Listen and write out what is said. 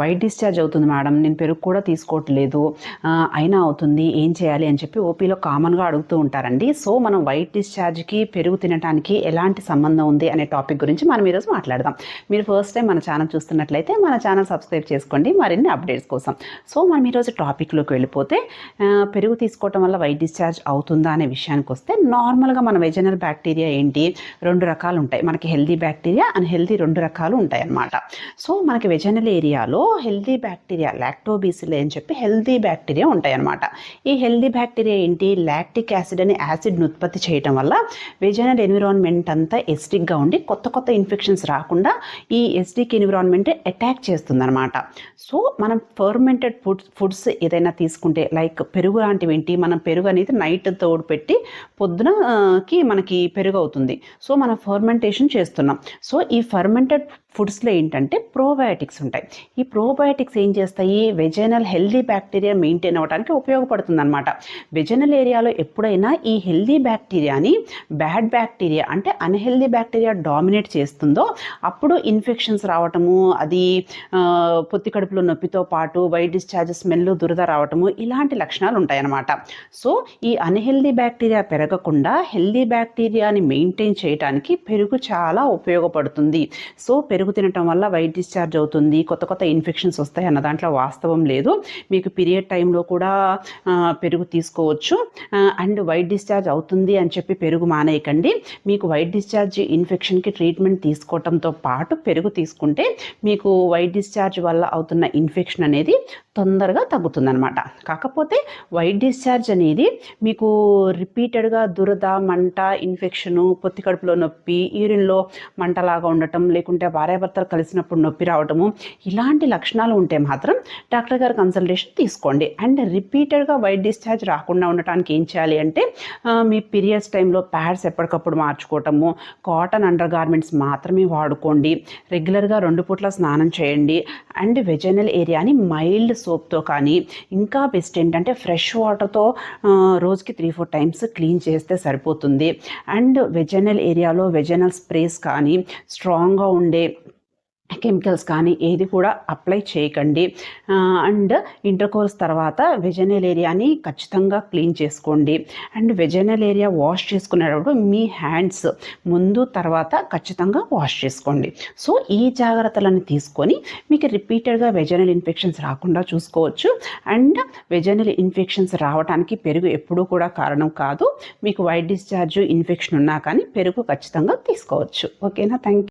White discharge అవుతుంది madam. నేను పెరుగు కూడా తీసుకోవట్లేదు. అయినా అవుతుంది. ఏం చేయాలి అని చెప్పి ఓపీలో కామన్గా అడుగుతూ ఉంటారండి. సో మనం వైట్ డిశ్చార్జ్కి పెరుగు తినడానికి ఎలాంటి సంబంధం ఉంది అనే టాపిక్ గురించి మనం ఈరోజు మాట్లాడదాం. మీరు ఫస్ట్ టైం మన ఛానల్ చూస్తున్నట్లయితే మన ఛానల్ సబ్స్క్రైబ్ చేసుకోండి. మరిన్ని అప్డేట్స్ కోసం. సో మనం ఈరోజు టాపిక్లోకి వెళ్ళిపోతే పెరుగు తీసుకోవటం వల్ల వైట్ డిశ్చార్జ్ అవుతుందా అనే విషయానికి వస్తే నార్మల్గా మన వెజనల్ బ్యాక్టీరియా ఏంటి? రెండు రకాలు ఉంటాయి. మనకి హెల్దీ బ్యాక్టీరియా అండ్ హెల్దీ రెండు రకాలు ఉంటాయి అన్నమాట సో మనకి వెజనల్ ఏరియాలో హెల్దీ బ్యాక్టీరియా లాక్టోబీసిల్ అని చెప్పి హెల్దీ బ్యాక్టీరియా ఉంటాయన్నమాట. ఈ హెల్దీ బ్యాక్టీరియా ఏంటి? లాక్టిక్ యాసిడ్ అనే యాసిడ్ని ఉత్పత్తి చేయడం వల్ల వెజైనల్ ఎన్విరాన్మెంట్ అంతా ఎస్టిక్గా ఉండి కొత్త కొత్త ఇన్ఫెక్షన్స్ రాకుండా ఈ ఎస్టిక్ ఎన్విరాన్మెంట్ అటాక్ చేస్తుందన్నమాట. సో మనం ఫర్మెంటెడ్ ఫుడ్స్ ఫుడ్స్ ఏదైనా తీసుకుంటే లైక్ పెరుగు లాంటివి ఏంటి? మనం పెరుగు అనేది నైట్ తోడు పెట్టి పొద్దునకి మనకి పెరుగు అవుతుంది. సో మనం ఫర్మెంటేషన్ చేస్తున్నాం. సో ఈ ఫర్మెంటెడ్ ఫుడ్స్లో ఏంటంటే ప్రోబయాటిక్స్ ఉంటాయి. ఈ ప్రోబయాటిక్స్ ఏం చేస్తాయి? వెజనల్ హెల్దీ బ్యాక్టీరియా మెయింటైన్ అవ్వడానికి ఉపయోగపడుతుంది అనమాట వెజనల్ ఏరియాలో ఎప్పుడైనా ఈ హెల్దీ బ్యాక్టీరియాని బ్యాడ్ బ్యాక్టీరియా అంటే అన్హెల్దీ బ్యాక్టీరియా డామినేట్ చేస్తుందో అప్పుడు ఇన్ఫెక్షన్స్ రావటము అది పొత్తి కడుపులో నొప్పితో పాటు వైట్ డిశ్చార్జ్ స్మెల్ దురద రావటము ఇలాంటి లక్షణాలు ఉంటాయన్నమాట. సో ఈ అన్హెల్దీ బ్యాక్టీరియా పెరగకుండా హెల్దీ బ్యాక్టీరియాని మెయింటైన్ చేయడానికి పెరుగు చాలా ఉపయోగపడుతుంది. సో పెరుగు తినటం వల్ల వైట్ డిశ్చార్జ్ అవుతుంది కొత్త కొత్త ఇన్ఫెక్షన్స్ వస్తాయి అన్న దాంట్లో వాస్తవం లేదు. మీకు పీరియడ్ టైంలో కూడా పెరుగు తీసుకోవచ్చు. అండ్ వైట్ డిశ్చార్జ్ అవుతుంది అని చెప్పి పెరుగు మానేయకండి. మీకు వైట్ డిశ్చార్జ్ ఇన్ఫెక్షన్కి ట్రీట్మెంట్ తీసుకోవటంతో పాటు పెరుగు తీసుకుంటే మీకు వైట్ డిశ్చార్జ్ వల్ల అవుతున్న ఇన్ఫెక్షన్ అనేది తొందరగా తగ్గుతుందనమాట కాకపోతే వైట్ డిశ్చార్జ్ అనేది మీకు రిపీటెడ్గా దురద మంట ఇన్ఫెక్షను పొత్తి కడుపులో నొప్పి యూరిన్లో మంటలాగా ఉండటం లేకుంటే భార్యాభర్తలు కలిసినప్పుడు నొప్పి రావటము ఇలాంటి లక్షణాలు ఉంటే మాత్రం డాక్టర్ గారి కన్సల్టేషన్ తీసుకోండి. అండ్ రిపీటెడ్గా వైట్ డిశ్చార్జ్ రాకుండా ఉండటానికి ఏం చేయాలి అంటే మీ పీరియడ్స్ టైంలో ప్యాడ్స్ ఎప్పటికప్పుడు మార్చుకోవటము కాటన్ అండర్ గార్మెంట్స్ మాత్రమే వాడుకోండి. రెగ్యులర్గా రెండు పూట్ల స్నానం చేయండి. అండ్ వెజనల్ ఏరియాని మైల్డ్ సోప్తో కానీ ఇంకా బెస్ట్ ఏంటంటే ఫ్రెష్ వాటర్తో రోజుకి త్రీ ఫోర్ టైమ్స్ క్లీన్ చేస్తే సరిపోతుంది. అండ్ వెజనల్ ఏరియాలో వెజనల్ స్ప్రేస్ కానీ స్ట్రాంగ్గా ఉండే కెమికల్స్ కానీ ఏది కూడా అప్లై చేయకండి. అండ్ ఇంటర్కోర్స్ తర్వాత వెజనల్ ఏరియాని ఖచ్చితంగా క్లీన్ చేసుకోండి. అండ్ వెజనల్ ఏరియా వాష్ చేసుకునేటప్పుడు మీ హ్యాండ్స్ ముందు తర్వాత ఖచ్చితంగా వాష్ చేసుకోండి. సో ఈ జాగ్రత్తలను తీసుకొని మీకు రిపీటెడ్గా వెజనల్ ఇన్ఫెక్షన్స్ రాకుండా చూసుకోవచ్చు. అండ్ వెజనల్ ఇన్ఫెక్షన్స్ రావడానికి పెరుగు ఎప్పుడూ కూడా కారణం కాదు. మీకు వైట్ డిశ్చార్జ్ ఇన్ఫెక్షన్ ఉన్నా కానీ పెరుగు ఖచ్చితంగా తీసుకోవచ్చు. ఓకేనా? థ్యాంక్